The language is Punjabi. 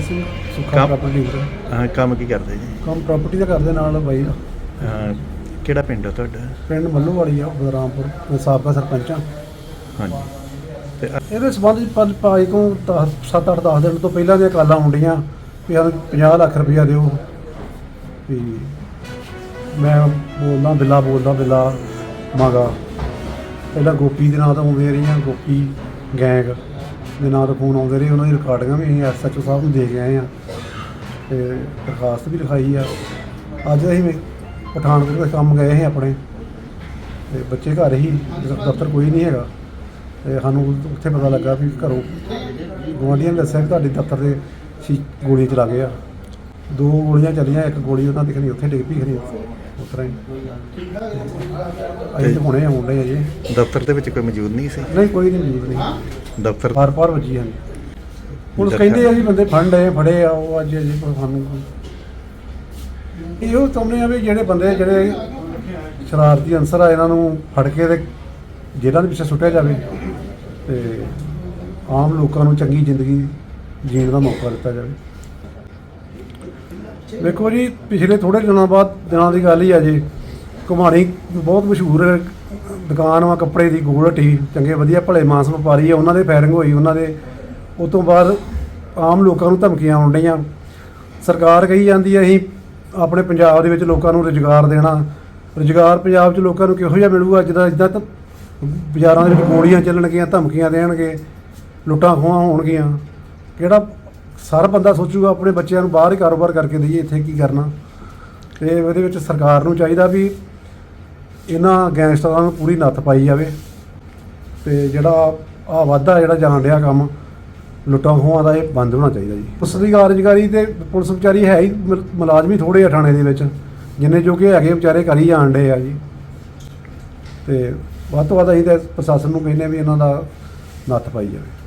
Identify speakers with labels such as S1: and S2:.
S1: ਕੰਮ-
S2: ਪ੍ਰਾਪਰਟੀ ਡੀਲਰ
S1: ਹਾਂ ਕੰਮ ਕੀ ਕਰਦੇ ਜੀ?
S2: ਕੰਮ ਪ੍ਰਾਪਰਟੀ ਦਾ ਕਰਦੇ ਨਾਲ ਬਾਈ। ਦਾ
S1: ਹਾਂ, ਕਿਹੜਾ ਪਿੰਡ ਆ ਤੁਹਾਡਾ?
S2: ਪਿੰਡ ਮੱਲੂ ਵਾਲੀ ਆ ਬਦਰਾਮਪੁਰ ਮੈਂ ਸਾਬਕਾ ਸਰਪੰਚ ਆ।
S1: ਹਾਂਜੀ। ਤੇ ਅ-
S2: ਇਹਦੇ ਸੰਬੰਧ ਵਿੱਚ ਪੰਜ ਪਾਈ ਤੋਂ 7 8 10 ਦਿਨ ਤੋਂ ਪਹਿਲਾਂ ਦੀਆਂ ਕਾਲਾਂ ਹੁੰਦੀਆਂ ਵੀ ਸਾਨੂੰ 50 ਲੱਖ ਰੁਪਇਆ ਦਿਓ। ਵੀ ਮੈਂ ਬੋਲਦਾ ਬਿੱਲਾ ਬੋਲਦਾ ਬਿੱਲਾ ਮੰਗਾ। ਪਹਿਲਾਂ ਗੋਪੀ ਦੇ ਨਾਂ ਤੋਂ ਆਉਂਦੇ ਰਹੀਆਂ ਗੋਪੀ ਗੈਂਗ। ਦੇ ਨਾਂ ਤੋਂ ਫੋਨ ਆਉਂਦੇ ਰਹੇ ਉਹਨਾਂ ਦੀ ਰਿਕਾਰਡਿੰਗਾਂ ਵੀ ਅਸੀਂ ਐਸਐਚਓ ਸਾਹਿਬ ਨੂੰ ਦੇ ਕੇ ਆਏ ਆ ਤੇ ਦਰਖਾਸਤ ਵੀ ਲਿਖਾਈ ਆ। ਅੱਜ ਅਸੀਂ ਪਠਾਨਕੋਟ ਦੇ ਕੰਮ ਗਏ ਸੀ ਆਪਣੇ ਤੇ ਬੱਚੇ ਘਰ ਹੀ ਦਫ਼ਤਰ ਕੋਈ ਨਹੀਂ ਹੈਗਾ ਤੇ ਸਾਨੂੰ ਉੱਥੇ ਪਤਾ ਲੱਗਾ ਵੀ ਘਰੋਂ ਗੁਆਂਢੀਆਂ ਨੇ ਦੱਸਿਆ ਕਿ ਤੁਹਾਡੇ ਦਫ਼ਤਰ ਦੇ ਸੀ ਗੋਲੀ ਚਲਾ ਗਏ ਆ। ਦੋ ਗੋਲੀਆਂ ਚੱਲੀਆਂ ਇੱਕ ਗੋਲੀ ਉਹਨਾਂ ਦੀ ਖਣੀ ਉੱਥੇ ਡਿੱਗ ਪਈ ਖਣੀ ਉਸ ਤਰ੍ਹਾਂ ਹੀ। ਤਾਂ ਹੁਣੇ ਆਉਂਦੇ ਆ ਜੀ।
S1: ਦਫ਼ਤਰ ਦੇ ਵਿੱਚ ਕੋਈ ਮੌਜੂਦ ਨਹੀਂ ਸੀ?
S2: ਨਹੀਂ ਕੋਈ ਨਹੀਂ ਮੌਜੂਦ ਨਹੀਂ।
S1: ਦਫ਼ਤਰ।
S2: ਪਾਰ ਪਾਰ ਵੱਜੀ ਹਨ ਪੁਲਿਸ ਕਹਿੰਦੇ ਆ ਜੀ ਬੰਦੇ ਫੰਡ ਆਏ ਫੜੇ ਆ ਉਹ ਅੱਜ ਜੀ ਕੋਈ ਸਾਨੂੰ ਇਹੋ ਚਾਹੁੰਦੇ ਆ ਵੀ ਜਿਹੜੇ ਬੰਦੇ ਜਿਹੜੇ ਸ਼ਰਾਰਤੀ ਅਨਸਰ ਆ ਇਹਨਾਂ ਨੂੰ ਫੜ ਕੇ ਤੇ ਜੇਲ੍ਹਾਂ ਦੇ ਪਿੱਛੇ ਸੁੱਟਿਆ ਜਾਵੇ ਤੇ ਆਮ ਲੋਕਾਂ ਨੂੰ ਚੰਗੀ ਜ਼ਿੰਦਗੀ ਜੀਣ ਦਾ ਮੌਕਾ ਦਿੱਤਾ ਜਾਵੇ। ਵੇਖੋ ਜੀ ਪਿਛਲੇ ਥੋੜੇ ਦਿਨਾਂ ਬਾਅਦ ਦਿਨਾਂ ਦੀ ਗੱਲ ਹੀ ਆ ਜੀ ਘੁਮਾਣੀ ਬਹੁਤ ਮਸ਼ਹੂਰ ਦੁਕਾਨ ਵਾ, ਕੱਪੜੇ ਦੀ ਗੋਲ ਗੋਲਟੀ ਚੰਗੇ ਵਧੀਆ ਭਲੇ ਮਾਨਸ ਵਪਾਰੀ ਆ, ਉਹਨਾਂ ਦੇ ਫਾਇਰਿੰਗ ਹੋਈ, ਉਹਨਾਂ ਦੇ। ਉਸ ਤੋਂ ਬਾਅਦ ਆਮ ਲੋਕਾਂ ਨੂੰ ਧਮਕੀਆਂ ਆਉਣ ਡਈਆਂ। ਸਰਕਾਰ ਕਹੀ ਜਾਂਦੀ ਹੈ ਅਸੀਂ ਆਪਣੇ ਪੰਜਾਬ ਦੇ ਵਿੱਚ ਲੋਕਾਂ ਨੂੰ ਰੁਜ਼ਗਾਰ ਦੇਣਾ। ਰੁਜ਼ਗਾਰ ਪੰਜਾਬ 'ਚ ਲੋਕਾਂ ਨੂੰ ਕਿਹੋ ਜਿਹਾ ਮਿਲੂਗਾ, ਜਿੱਦਾਂ ਜਿੱਦਾਂ ਤਾਂ ਬਾਜ਼ਾਰਾਂ ਦੇ ਵਿੱਚ ਗੋਲੀਆਂ ਚੱਲਣਗੀਆਂ, ਧਮਕੀਆਂ ਦੇਣਗੇ, ਲੁੱਟਾਂ ਖੋਹਾਂ ਹੋਣਗੀਆਂ। ਕਿਹੜਾ ਸਾਰਾ ਬੰਦਾ ਸੋਚੂਗਾ, ਆਪਣੇ ਬੱਚਿਆਂ ਨੂੰ ਬਾਹਰ ਹੀ ਕਾਰੋਬਾਰ ਕਰਕੇ ਦਈਏ, ਇੱਥੇ ਕੀ ਕਰਨਾ। ਤੇ ਉਹਦੇ ਵਿੱਚ ਸਰਕਾਰ ਨੂੰ ਚਾਹੀਦਾ ਵੀ ਇਹਨਾਂ ਗੈਂਗਸਟਰਾਂ ਨੂੰ ਪੂਰੀ ਨੱਥ ਪਾਈ ਜਾਵੇ ਤੇ ਜਿਹੜਾ ਆ ਵਾਧਾ ਜਿਹੜਾ ਜਾਣ ਡਿਆ ਕੰਮ, ਲੁੱਟਾਂ ਖੋਹਾਂ ਦਾ ਇਹ ਬੰਦ ਹੋਣਾ ਚਾਹੀਦਾ ਜੀ। ਪੁਲਿਸ ਦੀ ਕਾਰਜਕਾਰੀ ਤੇ ਪੁਲਿਸ ਵਿਚਾਰੀ ਹੈ ਹੀ ਮੁਲ- ਮੁਲਾਜ਼ਮ ਹੀ ਥੋੜੇ ਆ ਥਾਣੇ ਦੇ ਵਿੱਚ, ਜਿੰਨੇ ਜੋਗੇ ਹੈਗੇ ਵਿਚਾਰੇ ਕਰੀ ਜਾਣ ਡੇ ਆ ਜੀ। ਤੇ ਵੱਧ ਤੋਂ ਵੱਧ ਅਸੀਂ ਤਾਂ ਪ੍ਰਸ਼ਾਸਨ ਨੂੰ ਕਹਿੰਦੇ ਵੀ ਇਹਨਾਂ ਦਾ ਨੱਥ ਪਾਈ ਜਾਵੇ।